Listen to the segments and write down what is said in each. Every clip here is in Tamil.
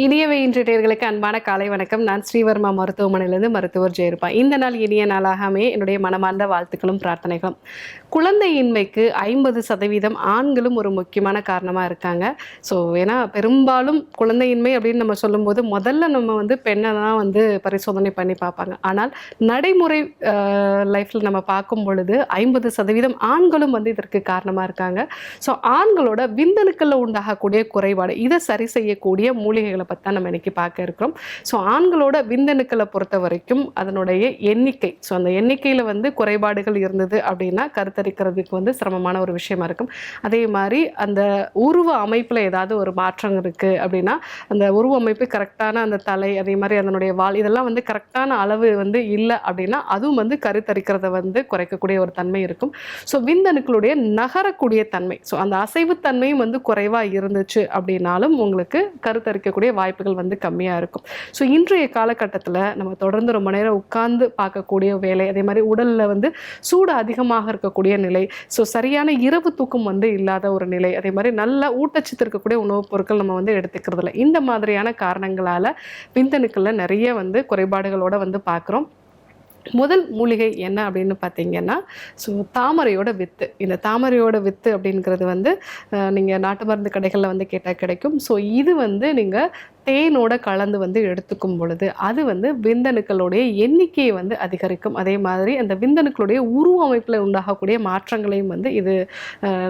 இனியவை இன்றையர்களுக்கு அன்பான காலை வணக்கம். நான் ஸ்ரீவர்மா மருத்துவமனையிலிருந்து மருத்துவர் ஜெயருப்பா இந்த நாள் இனிய நாளாகவே என்னுடைய மனமார்ந்த வாழ்த்துக்களும் பிரார்த்தனைகளும். குழந்தையின்மைக்கு ஐம்பது சதவீதம் ஆண்களும் ஒரு முக்கியமான காரணமாக இருக்காங்க. ஸோ ஏன்னா பெரும்பாலும் குழந்தையின்மை அப்படின்னு நம்ம சொல்லும்போது முதல்ல நம்ம வந்து பெண்ணை தான் வந்து பரிசோதனை பண்ணி பார்ப்பாங்க. ஆனால் நடைமுறை லைஃப்பில் நம்ம பார்க்கும் பொழுது ஐம்பது சதவீதம் ஆண்களும் வந்து இதற்கு காரணமாக இருக்காங்க. ஸோ ஆண்களோட விந்தணுக்களில் உண்டாகக்கூடிய குறைபாடு இதை சரி செய்யக்கூடிய மூலிகைகள் பற்றி தான் நம்ம இன்னைக்கு பார்க்க இருக்கிறோம். ஸோ ஆண்களோட விந்தணுக்களை பொறுத்த வரைக்கும் அதனுடைய எண்ணிக்கை. ஸோ அந்த எண்ணிக்கையில் வந்து குறைபாடுகள் இருந்தது அப்படின்னா கருத்தரிக்கிறதுக்கு வந்து சிரமமான ஒரு விஷயமா இருக்கும். அதே மாதிரி அந்த உருவ அமைப்பில் ஏதாவது ஒரு மாற்றம் இருக்குது அப்படின்னா அந்த உருவ அமைப்பு கரெக்டான அந்த தலை அதே மாதிரி அதனுடைய வால் இதெல்லாம் வந்து கரெக்டான அளவு வந்து இல்லை அப்படின்னா அதுவும் வந்து கருத்தரிக்கிறத வந்து குறைக்கக்கூடிய ஒரு தன்மை இருக்கும். ஸோ விந்தணுக்களுடைய நகரக்கூடிய தன்மை. ஸோ அந்த அசைவுத்தன்மையும் வந்து குறைவாக இருந்துச்சு அப்படின்னாலும் உங்களுக்கு கருத்தரிக்கக்கூடிய வாய்ப்புகள் வந்து கம்மியாக இருக்கும். ஸோ இன்றைய காலகட்டத்தில் நம்ம தொடர்ந்து ரொம்ப நேரம் உட்கார்ந்து பார்க்கக்கூடிய வேலை அதே மாதிரி உடலில் வந்து சூடு அதிகமாக இருக்கக்கூடிய நிலை ஸோ சரியான இரவு தூக்கம் வந்து இல்லாத ஒரு நிலை அதே மாதிரி நல்ல ஊட்டச்சத்து இருக்கக்கூடிய உணவுப் பொருட்கள் நம்ம வந்து எடுத்துக்கிறது இல்லை இந்த மாதிரியான காரணங்களால் விந்தணுக்களில் நிறைய வந்து குறைபாடுகளோடு வந்து பார்க்குறோம். முதல் மூலிகை என்ன அப்படின்னு பார்த்தீங்கன்னா ஸோ தாமரையோட வித்து. இந்த தாமரையோட வித்து அப்படிங்கிறது வந்து நீங்கள் நாட்டு மருந்து கடைகளில் வந்து கேட்டால் கிடைக்கும். ஸோ இது வந்து நீங்கள் தேனோட கலந்து வந்து எடுத்துக்கும் பொழுது அது வந்து விந்தணுக்களுடைய எண்ணிக்கையை வந்து அதிகரிக்கும். அதே மாதிரி அந்த விந்தணுக்களுடைய உருவ அமைப்பில் உண்டாகக்கூடிய மாற்றங்களையும் வந்து இது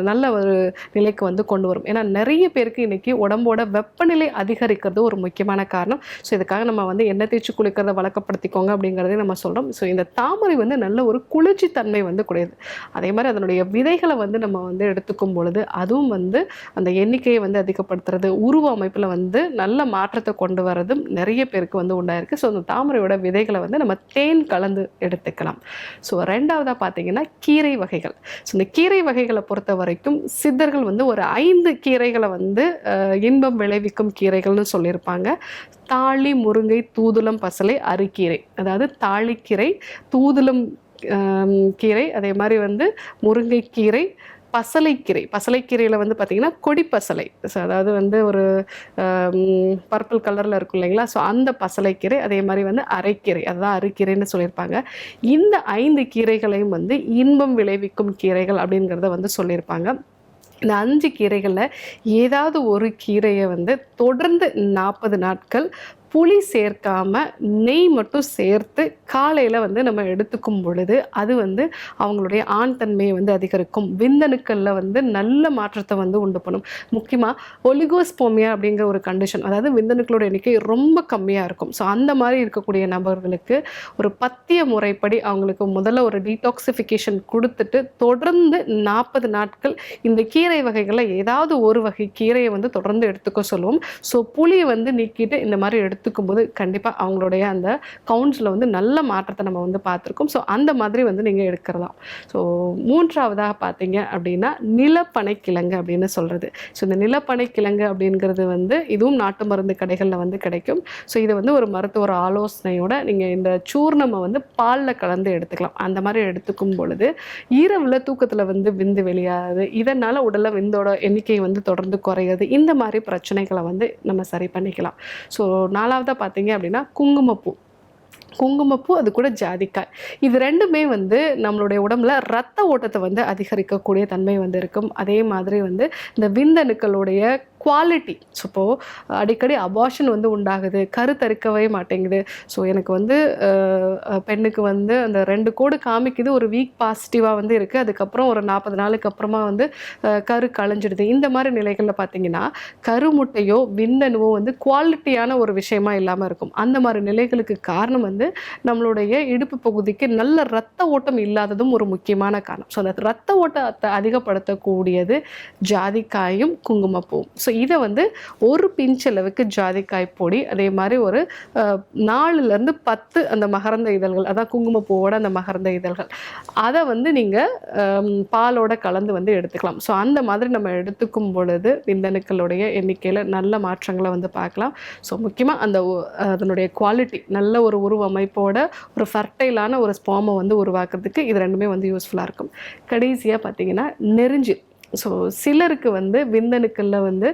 நல்ல ஒரு நிலைக்கு வந்து கொண்டு வரும். ஏன்னா நிறைய பேருக்கு இன்றைக்கி உடம்போட வெப்பநிலை அதிகரிக்கிறது ஒரு முக்கியமான காரணம். ஸோ இதுக்காக நம்ம வந்து எண்ணெய் தேய்ச்சி குளிக்கிறத வழக்கப்படுத்திக்கோங்க அப்படிங்கிறதே நம்ம சொல்கிறோம் ஸோ இந்த தாமரை வந்து நல்ல ஒரு குளிர்ச்சி தன்மை வந்து கூடியது. அதே மாதிரி அதனுடைய விதைகளை வந்து நம்ம வந்து எடுத்துக்கும் பொழுது அதுவும் வந்து அந்த எண்ணிக்கையை வந்து அதிகப்படுத்துறது உருவ அமைப்பில் வந்து நல்ல மா மாற்றத்தை கொண்டு வரதும் நிறைய பேருக்கு வந்து உண்டாயிருக்கு. ஸோ அந்த தாமரையோட விதைகளை வந்து நம்ம தேன் கலந்து எடுத்துக்கலாம். ஸோ ரெண்டாவதாக பார்த்தீங்கன்னா கீரை வகைகள். ஸோ இந்த கீரை வகைகளை பொறுத்த வரைக்கும் சித்தர்கள் வந்து ஒரு ஐந்து கீரைகளை வந்து இன்பம் விளைவிக்கும் கீரைகள்னு சொல்லியிருப்பாங்க. தாளி முருங்கை தூதுளம் பசலை அரிக்கீரை. அதாவது தாளிக்கீரை தூதுளம் கீரை அதே மாதிரி வந்து முருங்கைக்கீரை பசலைக்கீரை. பசலைக்கீரையில் வந்து பார்த்திங்கன்னா கொடி பசலை ஸோ அதாவது வந்து ஒரு பர்பிள் கலரில் இருக்கும் இல்லைங்களா? ஸோ அந்த பசலைக்கீரை அதே மாதிரி வந்து அரைக்கீரை. அதுதான் அரைக்கீரைன்னு சொல்லியிருப்பாங்க. இந்த ஐந்து கீரைகளையும் வந்து இன்பம் விளைவிக்கும் கீரைகள் அப்படிங்கிறத வந்து சொல்லியிருப்பாங்க. இந்த அஞ்சு கீரைகளில் ஏதாவது ஒரு கீரையை வந்து தொடர்ந்து நாற்பது நாட்கள் புளி சேர்க்காமல் நெய் மட்டும் சேர்த்து காலையில் வந்து நம்ம எடுத்துக்கும் பொழுது அது வந்து அவங்களுடைய ஆண் தன்மையை வந்து அதிகரிக்கும். விந்தணுக்களில் வந்து நல்ல மாற்றத்தை வந்து உண்டு பண்ணும். முக்கியமாக ஒலிகோஸ்போமியா அப்படிங்கிற ஒரு கண்டிஷன் அதாவது விந்தணுக்களோட எண்ணிக்கை ரொம்ப கம்மியாக இருக்கும். ஸோ அந்த மாதிரி இருக்கக்கூடிய நபர்களுக்கு ஒரு பத்திய முறைப்படி அவங்களுக்கு முதல்ல ஒரு டீடாக்சிஃபிகேஷன் கொடுத்துட்டு தொடர்ந்து நாற்பது நாட்கள் இந்த கீரை வகைகளில் ஏதாவது ஒரு வகை கீரையை வந்து தொடர்ந்து எடுத்துக்க சொல்லுவோம். ஸோ புளியை வந்து நீக்கிட்டு இந்த மாதிரி எடுத்து எடுத்துக்கும் போது கண்டிப்பாக அவங்களுடைய அந்த கவுண்ட்ஸில் வந்து நல்ல மாற்றத்தை நம்ம வந்து பார்த்துருக்கோம். ஸோ அந்த மாதிரி வந்து நீங்கள் எடுக்கிறதாம். ஸோ மூன்றாவதாக பார்த்தீங்க அப்படின்னா நிலப்பனை கிழங்கு அப்படின்னு சொல்கிறது ஸோ இந்த நிலப்பனை கிழங்கு அப்படிங்கிறது வந்து இதுவும் நாட்டு மருந்து கடைகளில் வந்து கிடைக்கும். ஸோ இதை வந்து ஒரு மருத்துவர் ஆலோசனையோட நீங்கள் இந்த சூர்ணமை வந்து பாலில் கலந்து எடுத்துக்கலாம். அந்த மாதிரி எடுத்துக்கும் பொழுது ஈரவில் தூக்கத்தில் வந்து விந்து வெளியாகுது இதனால் உடலில் விந்தோட எண்ணிக்கை வந்து தொடர்ந்து குறையுது. இந்த மாதிரி பிரச்சனைகளை வந்து நம்ம சரி பண்ணிக்கலாம். ஸோ நாலாவதாக பார்த்தீங்க அப்படின்னா குங்குமப்பூ. குங்குமப்பூ அது கூட ஜாதிக்காய். இது ரெண்டுமே வந்து நம்மளுடைய உடம்புல ரத்த ஓட்டத்தை வந்து அதிகரிக்கக்கூடிய தன்மை வந்து இருக்கும். அதே மாதிரி வந்து இந்த விந்தணுக்களுடைய குவாலிட்டி ஸோ இப்போது அடிக்கடி அபார்ஷன் வந்து உண்டாகுது கருத்தரிக்கவே மாட்டேங்குது. ஸோ எனக்கு வந்து பெண்ணுக்கு வந்து அந்த ரெண்டு கோடு காமிக்குது ஒரு வீக் பாசிட்டிவாக வந்து இருக்குது அதுக்கப்புறம் ஒரு நாற்பது நாளுக்கு அப்புறமா வந்து கரு களைஞ்சிடுது இந்த மாதிரி நிலைகளில் பார்த்தீங்கன்னா கருமுட்டையோ விண்ணணுவோ வந்து குவாலிட்டியான ஒரு விஷயமா இல்லாமல் இருக்கும். அந்த மாதிரி நிலைகளுக்கு காரணம் வந்து நம்மளுடைய இடுப்பு பகுதிக்கு நல்ல ரத்த ஓட்டம் இல்லாததும் ஒரு முக்கியமான காரணம். ஸோ அந்த ரத்த ஓட்டத்தை அதிகப்படுத்தக்கூடியது ஜாதிக்காயும் குங்குமப்பூவும். ஸோ இதை வந்து ஒரு பிஞ்ச் அளவுக்கு ஜாதிக்காய் பொடி அதே மாதிரி ஒரு நாலுலேருந்து பத்து அந்த மகரந்த இதழ்கள் அதான் குங்குமப்பூவோட அந்த மகரந்த இதழ்கள். அதை வந்து நீங்கள் பாலோட கலந்து வந்து எடுத்துக்கலாம். ஸோ அந்த மாதிரி நம்ம எடுத்துக்கும் பொழுது விந்தணுக்களுடைய எண்ணிக்கையில் நல்ல மாற்றங்களை வந்து பார்க்கலாம். ஸோ முக்கியமாக அந்த அதனுடைய குவாலிட்டி நல்ல ஒரு உருவமைப்போட ஒரு ஃபர்டைலான ஒரு ஸ்பாமை வந்து உருவாக்குறதுக்கு இது ரெண்டுமே வந்து யூஸ்ஃபுல்லாக இருக்கும். கடைசியாக பார்த்தீங்கன்னா நெருஞ்சில். ஸோ சிலருக்கு வந்து விந்தணுக்களில் வந்து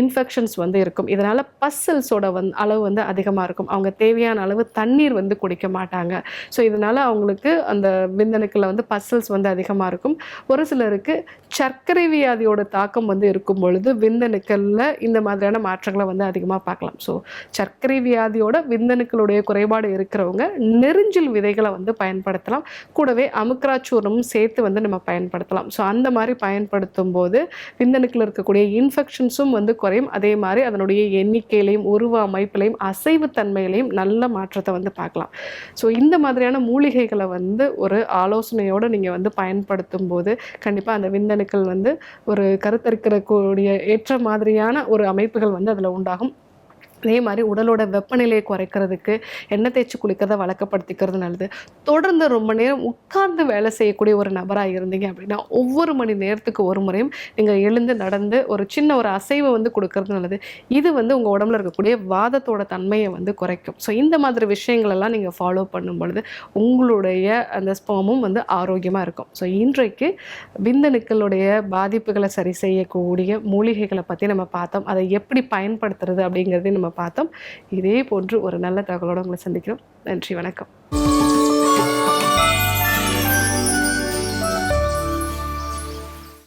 இன்ஃபெக்ஷன்ஸ் வந்து இருக்கும். இதனால் பஸ்ஸல்ஸோட வந் அளவு வந்து அதிகமாக இருக்கும். அவங்க தேவையான அளவு தண்ணீர் வந்து குடிக்க மாட்டாங்க. ஸோ இதனால் அவங்களுக்கு அந்த விந்தணுக்களில் வந்து பசல்ஸ் வந்து அதிகமாக இருக்கும். ஒரு சிலருக்கு சர்க்கரை வியாதியோட தாக்கம் வந்து இருக்கும் பொழுது விந்தணுக்களில் இந்த மாதிரியான மாற்றங்களை வந்து அதிகமாக பார்க்கலாம். ஸோ சர்க்கரை வியாதியோட விந்தணுக்களுடைய குறைபாடு இருக்கிறவங்க நெருஞ்சில் விதைகளை வந்து பயன்படுத்தலாம். கூடவே அமுக்ராச்சூரமும் சேர்த்து வந்து நம்ம பயன்படுத்தலாம். ஸோ அந்த மாதிரி பயன்படுத்தும் போது விந்தணுக்கள் இருக்கக்கூடிய இன்ஃபெக்ஷன்ஸும் வந்து குறையும். அதே மாதிரி அதனுடைய எண்ணிக்கையிலையும் உருவ அமைப்பிலையும் அசைவுத்தன்மையிலையும் நல்ல மாற்றத்தை வந்து பார்க்கலாம். ஸோ இந்த மாதிரியான மூலிகைகளை வந்து ஒரு ஆலோசனையோடு நீங்கள் வந்து பயன்படுத்தும் போது கண்டிப்பாக அந்த விந்தணுக்கள் வந்து ஒரு கருத்தரிக்கிறக்கூடிய ஏற்ற மாதிரியான ஒரு அமைப்புகள் வந்து அதில் உண்டாகும். அதே மாதிரி உடலோட வெப்பநிலையை குறைக்கிறதுக்கு எண்ணெய் தேய்ச்சி குளிக்கிறத வழக்கப்படுத்திக்கிறது நல்லது. தொடர்ந்து ரொம்ப நேரம் உட்கார்ந்து வேலை செய்யக்கூடிய ஒரு நபராக இருந்தீங்க அப்படின்னா ஒவ்வொரு மணி நேரத்துக்கு ஒரு முறையும் நீங்கள் எழுந்து நடந்து ஒரு சின்ன ஒரு அசைவை வந்து கொடுக்கறது நல்லது. இது வந்து உங்கள் உடம்புல இருக்கக்கூடிய வாதத்தோட தன்மையை வந்து குறைக்கும். ஸோ இந்த மாதிரி விஷயங்களெல்லாம் நீங்கள் ஃபாலோ பண்ணும் பொழுது உங்களுடைய அந்த ஸ்போமும் வந்து ஆரோக்கியமாக இருக்கும். ஸோ இன்றைக்கு விந்தணுக்களுடைய பாதிப்புகளை சரி செய்யக்கூடிய மூலிகைகளை பற்றி நம்ம பார்த்தோம். அதை எப்படி பயன்படுத்துறது அப்படிங்கிறதையும் நம்ம பார்த்தோம். இதே போன்று ஒரு நல்ல தகவலோடு உங்களை சந்திக்கிறோம். நன்றி வணக்கம்.